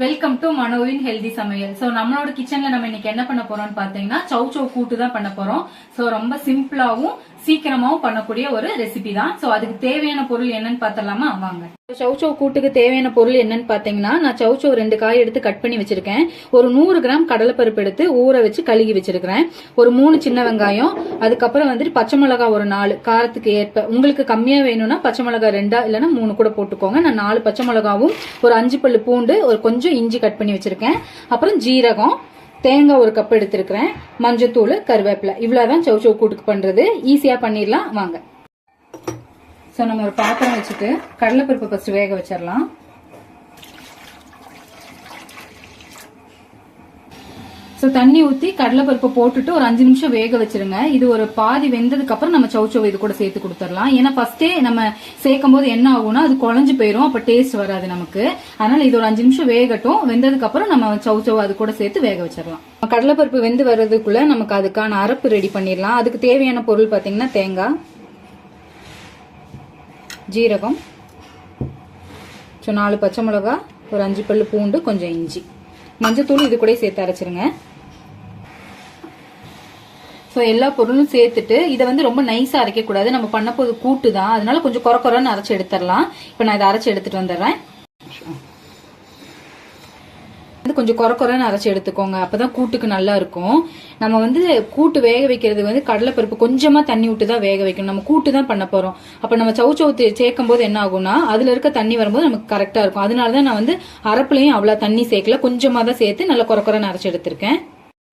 Welcome to மனோவின் healthy சமையல் so நம்மளோட கிச்சன்ல நம்ம இன்னைக்கு என்ன பண்ண போறோம்னு பாத்தீங்கன்னா சவு சௌ கூட்டு தான் பண்ண போறோம். சோ ரொம்ப சிம்பிளாவும் சீக்கிரமாவும் பண்ணக்கூடிய ஒரு ரெசிபி தான். சோ அதுக்கு தேவையான பொருள் என்னன்னு பார்த்தலாமா வாங்க. சௌ கூட்டுக்கு தேவையான பொருள் என்னன்னு பாத்தீங்கன்னா நான் சௌ ரெண்டு காய் எடுத்து கட் பண்ணி வச்சிருக்கேன். ஒரு நூறு கிராம் கடலைப்பருப்பு எடுத்து ஊற வச்சு கழுகி வச்சிருக்கிறேன். ஒரு மூணு சின்ன வெங்காயம் அதுக்கப்புறம் வந்துட்டு பச்சை மிளகா ஒரு நாலு காரத்துக்கு ஏற்ப உங்களுக்கு கம்மியா வேணும்னா பச்சை மிளகா ரெண்டா இல்லைன்னா மூணு கூட போட்டுக்கோங்க. நான் நாலு பச்சை மிளகாவும் ஒரு அஞ்சு பல்லு பூண்டு ஒரு கொஞ்சம் இஞ்சி கட் பண்ணி வச்சிருக்கேன். அப்புறம் ஜீரகம் தேங்காய் ஒரு கப் எடுத்திருக்கிறேன். மஞ்சத்தூள் கருவேப்பிலை. இவ்வளவுதான் சவு சவு கூட்டுக்கு பண்றது. ஈஸியா பண்ணிடலாம். வாங்க. ஸோ நம்ம ஒரு பாத்திரம் வச்சுட்டு கடலைப்பருப்பு ஃபர்ஸ்ட் வேக வச்சிடலாம். ஸோ தண்ணி ஊற்றி கடலைப்பருப்பு போட்டுட்டு ஒரு அஞ்சு நிமிஷம் வேக வச்சிருங்க. இது ஒரு பாதி வெந்ததுக்கு அப்புறம் நம்ம சௌச்சவ் இது கூட சேர்த்து கொடுத்துடலாம். ஏன்னா ஃபர்ஸ்டே நம்ம சேர்க்கும் போது என்ன ஆகும்னா அது குழஞ்சு போயிடும் அப்போ டேஸ்ட் வராது நமக்கு. அதனால இது ஒரு அஞ்சு நிமிஷம் வேகட்டும். வெந்ததுக்கு அப்புறம் நம்ம சௌச்சவ் அது கூட சேர்த்து வேக வச்சிடலாம். கடலைப்பருப்பு வெந்து வர்றதுக்குள்ள நமக்கு அதுக்கான அரப்பு ரெடி பண்ணிடலாம். அதுக்கு தேவையான பொருள் பார்த்தீங்கன்னா தேங்காய் ஜீரகம் ஸோ நாலு பச்சை மிளகா ஒரு அஞ்சு பல்லு பூண்டு கொஞ்சம் இஞ்சி. மஞ்சத்தூள் இது கூட சேர்த்து அரைச்சிருங்க. ஸோ எல்லா பொருளும் சேர்த்துட்டு இதை வந்து ரொம்ப நைஸாக அரைக்க கூடாது நம்ம பண்ண போது கூட்டு தான் அதனால கொஞ்சம் குறை குறைன்னு அரைச்சி எடுத்துடலாம். இப்போ நான் இதை அரைச்சி எடுத்துட்டு வந்துடுறேன். வந்து கொஞ்சம் குறை குறைன்னு அரைச்சி எடுத்துக்கோங்க. அப்பதான் கூட்டுக்கு நல்லா இருக்கும். நம்ம வந்து கூட்டு வேக வைக்கிறது வந்து கடலைப்பருப்பு கொஞ்சமா தண்ணி விட்டு தான் வேக வைக்கணும். நம்ம கூட்டு தான் பண்ண போறோம். அப்ப நம்ம சவு சவுத்து சேர்க்கும் போது என்ன ஆகும்னா அதுல இருக்க தண்ணி வரும்போது நமக்கு கரெக்டா இருக்கும். அதனாலதான் நான் வந்து அரப்புலையும் அவ்வளவு தண்ணி சேர்க்கல. கொஞ்சமா தான் சேர்த்து நல்லா குறை குறைன்னு அரைச்சி எடுத்திருக்கேன்.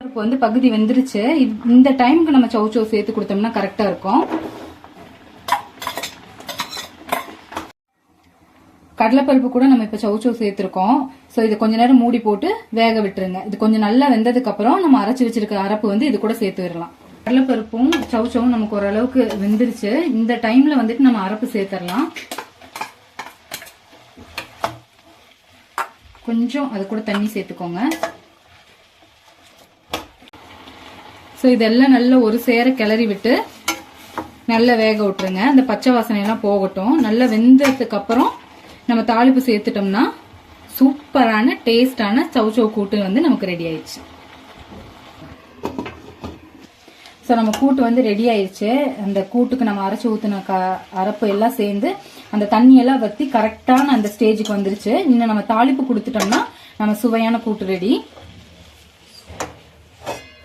இப்போ வந்து பகுதி வெந்துருச்சு. இது- இந்த டைமுக்கு நம்ம சவு சவு சேர்த்து கொடுத்தோம்னா கரெக்டா இருக்கும். கடலைப்பருப்பு கூட நம்ம இப்ப சவுச்சோ சேர்த்திருக்கோம். சோ இது கொஞ்ச நேரம் மூடி போட்டு வேக விட்டுருங்க. இது கொஞ்சம் நல்லா வெந்ததுக்கு அப்புறம் நம்ம அரைச்சு வச்சிருக்க அரப்பு வந்து இது கூட சேர்த்து விடலாம். கடலைப்பருப்பும் சவுச்சவும் நமக்கு ஓரளவுக்கு வெந்துருச்சு. இந்த டைம்ல வந்துட்டு நம்ம அரப்பு சேர்த்துடலாம் கொஞ்சம் அது கூட தண்ணி சேர்த்துக்கோங்க. ஸோ இதெல்லாம் நல்லா ஒரு சேர கிளறி விட்டு நல்லா வேக விட்டுருங்க. அந்த பச்சை வாசனை எல்லாம் போகட்டும். நல்லா வெந்ததுக்கு அப்புறம் நம்ம தாளிப்பு சேர்த்துட்டோம்னா சூப்பரான டேஸ்டான சவு கூட்டு வந்து நமக்கு ரெடி ஆயிடுச்சு. ஸோ நம்ம கூட்டு வந்து ரெடி ஆயிடுச்சு. அந்த கூட்டுக்கு நம்ம அரைச்சி ஊற்றின க அரப்பு எல்லாம் சேர்ந்து அந்த தண்ணியெல்லாம் வற்றி கரெக்டான அந்த ஸ்டேஜுக்கு வந்துருச்சு. இன்னும் நம்ம தாளிப்பு கொடுத்துட்டோம்னா நம்ம சுவையான கூட்டு ரெடி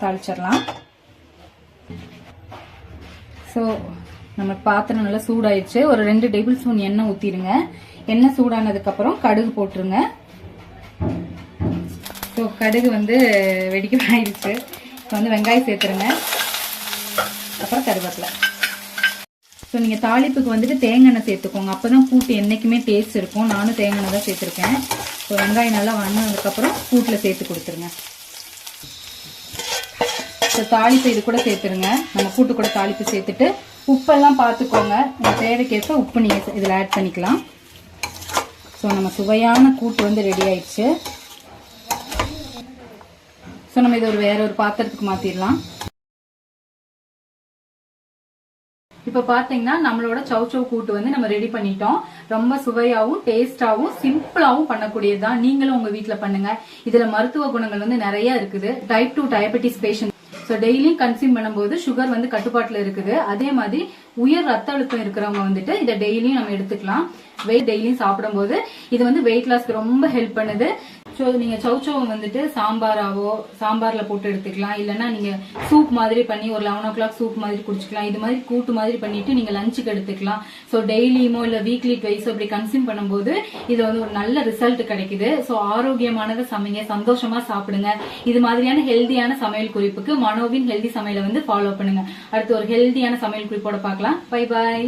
தாளிச்சிடலாம். ஸோ நம்ம பாத்திரம் நல்லா சூடாயிடுச்சு. ஒரு ரெண்டு டேபிள் ஸ்பூன் எண்ணெய் ஊற்றிடுங்க எண்ணெய் சூடானதுக்கப்புறம் கடுகு போட்டுருங்க. ஸோ கடுகு வந்து வெடிக்க ஆயிடுச்சு. இப்போ வந்து வெங்காயம் சேர்த்துருங்க. அப்புறம் கருவேப்பிலை. ஸோ நீங்கள் தாளிப்புக்கு வந்துட்டு தேங்காய் எண்ணெய் சேர்த்துக்கோங்க. அப்போ தான் கூட்டு என்றைக்குமே டேஸ்ட் இருக்கும். நானும் தேங்காய் எண்ணெய் தான் சேர்த்துருக்கேன். ஸோ வெங்காயம் நல்லா வண்ணதுக்கப்புறம் கூட்டில் சேர்த்து கொடுத்துருங்க. இந்த தாளிப்பு இது கூட சேர்த்துருங்க. நம்ம கூட்டு கூட தாளிப்பு சேர்த்துட்டு உப்பெல்லாம் பார்த்துக்கோங்க. உங்கள் தேவைக்கேற்ப உப்பு நீங்கள் இதில் ஆட் பண்ணிக்கலாம். ஸோ நம்ம சுவையான கூட்டு வந்து ரெடி ஆயிடுச்சு. ஸோ நம்ம இது ஒரு வேற ஒரு பாத்திரத்துக்கு மாற்றிடலாம் இப்போ பார்த்தீங்கன்னா நம்மளோட சௌச்சௌ கூட்டு வந்து நம்ம ரெடி பண்ணிட்டோம். ரொம்ப சுவையாகவும் டேஸ்டாகவும் சிம்பிளாகவும் பண்ணக்கூடியது தான் நீங்களும் உங்கள் வீட்டில் பண்ணுங்க. இதில் மருத்துவ குணங்கள் வந்து நிறைய இருக்குது. Type two diabetes patient so டெய்லியும் கன்சியூம் பண்ணும்போது சுகர் வந்து கட்டுப்பாட்டில் இருக்குது. அதே மாதிரி உயர் ரத்த அழுத்தம் இருக்கிறவங்க வந்துட்டு இதை டெய்லியும் நம்ம எடுத்துக்கலாம். வெயிட் டெய்லியும் சாப்பிடும்போது இது வந்து வெயிட் லாஸ்க்கு ரொம்ப ஹெல்ப் பண்ணுது. ஸோ நீங்க சௌச்சௌ வந்துட்டு சாம்பாராவோ சாம்பாரில் போட்டு எடுத்துக்கலாம். இல்லைன்னா நீங்கள் சூப் மாதிரி பண்ணி ஒரு லெவன் ஓ கிளாக் சூப் மாதிரி குடிச்சுக்கலாம். இது மாதிரி கூட்டு மாதிரி பண்ணிட்டு நீங்கள் லஞ்சுக்கு எடுத்துக்கலாம். ஸோ டெய்லியுமோ இல்லை வீக்லி ட்வைஸோ அப்படி கன்சியூம் பண்ணும்போது இது வந்து ஒரு நல்ல ரிசல்ட் கிடைக்குது. ஸோ ஆரோக்கியமானதை சமைங்க சந்தோஷமாக சாப்பிடுங்க. இது மாதிரியான ஹெல்தியான சமையல் குறிப்புக்கு மனோவின் ஹெல்தி சமையலை வந்து ஃபாலோ பண்ணுங்க. அடுத்து ஒரு ஹெல்தியான சமையல் குறிப்போட பார்க்கலாம். Bye bye